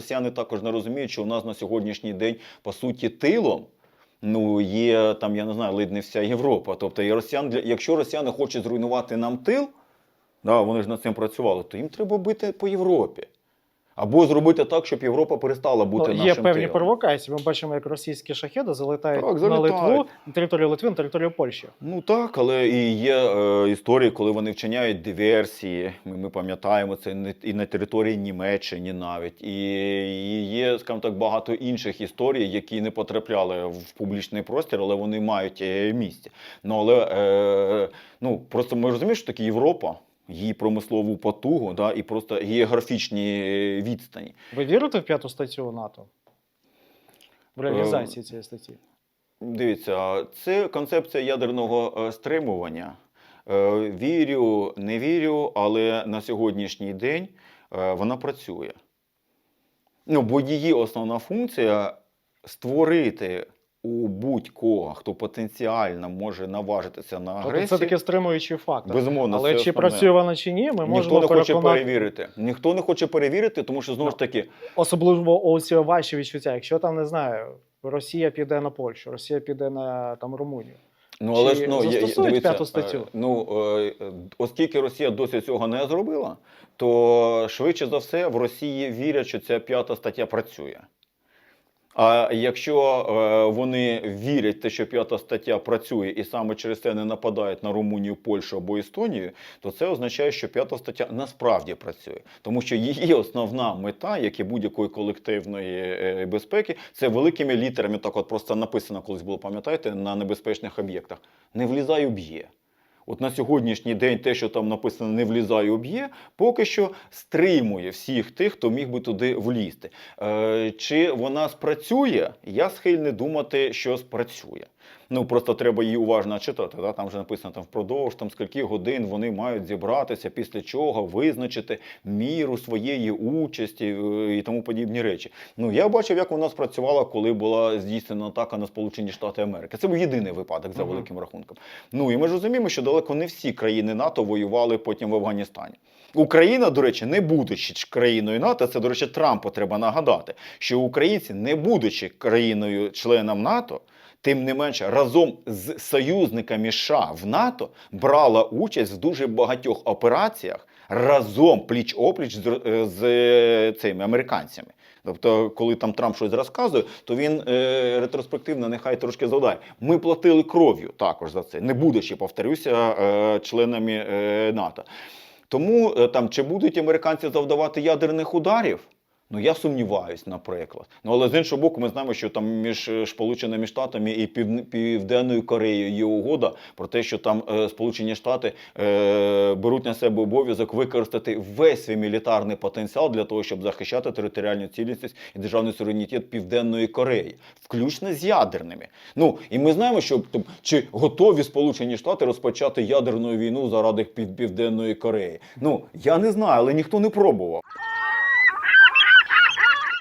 росіяни також не розуміють, що у нас на сьогоднішній день по суті тилом. Ну, є там, я не знаю, ледь не вся Європа. Тобто, і росіян, якщо росіяни хочуть зруйнувати нам тил, да, вони ж над цим працювали, то їм треба бити по Європі. Або зробити так, щоб Європа перестала бути Ну, нашим є певні тилом. провокації. Ми бачимо, як російські шахеди залетають Так, на залітають. Литву, на територію Литви, на територію Польщі. Ну так, але і є е, історії, коли вони вчиняють диверсії. Ми, ми пам'ятаємо це не- і на території Німеччини навіть. І, і є, скажімо так, багато інших історій, які не потрапляли в публічний простір, але вони мають е, місце. Ну але е, ну просто ми розуміємо, що таке Європа. Її промислову потугу, да, і просто географічні е, відстані. Ви вірите в п'яту статтю НАТО? В Е, реалізації цієї статті? Дивіться, це концепція ядерного е, стримування. Вірю, не вірю, але на сьогоднішній день вона працює. Ну, бо її основна функція створити у будь-кого, хто потенціально може наважитися на Тобто агресію. це таке стримуючий фактор. Безумовно, Але це чи працює вона чи ні, ми Ніхто можемо не хоче переконати. перевірити. Ніхто не хоче перевірити, тому що знову ж таки Особливо оці ваші відчуття. Якщо там не знаю, Росія піде на Польщу, Росія піде на там Румунію. Ну, але ж ну, я- п'яту статтю? е, Ну, е, оскільки Росія досі цього не зробила, то швидше за все в Росії вірять, що ця п'ята стаття працює. А якщо е, вони вірять те, що п'ята стаття працює, і саме через це не нападають на Румунію, Польщу або Естонію, то це означає, що п'ята стаття насправді працює, тому що її основна мета, як і будь-якої колективної е, безпеки, це великими літерами, так от просто написано колись було, пам'ятаєте, на небезпечних об'єктах. Не влізай уб'є. От на сьогоднішній день те, що там написано не влізай об'є, поки що стримує всіх тих, хто міг би туди влізти. Е, чи вона спрацює? Я схильний думати, що спрацює. Ну просто треба її уважно читати. Да? Там вже написано там впродовж там скільки годин вони мають зібратися, після чого визначити міру своєї участі е, і тому подібні речі. Ну я бачив, як вона спрацювала, коли була здійснена атака на Сполучені Штати Америки. Це був єдиний випадок за великим рахунком. Ну і ми ж розуміємо, що далеко не всі країни НАТО воювали потім в Афганістані. Україна, до речі, не будучи країною НАТО, це, до речі, Трампу треба нагадати, що українці, не будучи країною-членом НАТО, тим не менше, разом з союзниками США в НАТО брала участь в дуже багатьох операціях разом пліч-опліч з, е, з е, цими американцями. Тобто, коли там Трамп щось розказує, то він е, ретроспективно нехай трошки згадає. Ми платили кров'ю також за це, не будучи, повторюся, е, членами е, НАТО. Тому е, там чи будуть американці завдавати ядерних ударів? Ну я сумніваюсь, наприклад. Ну але з іншого боку, ми знаємо, що там між е, Сполученими Штатами і Пів- Південною Кореєю є угода про те, що там е, Сполучені Штати е, беруть на себе обов'язок використати весь свій мілітарний потенціал для того, щоб захищати територіальну цілісність і державний суверенітет Південної Кореї, включно з ядерними. Ну і ми знаємо, що там, чи готові Сполучені Штати розпочати ядерну війну заради Пів- Південної Кореї. Ну я не знаю, але ніхто не пробував.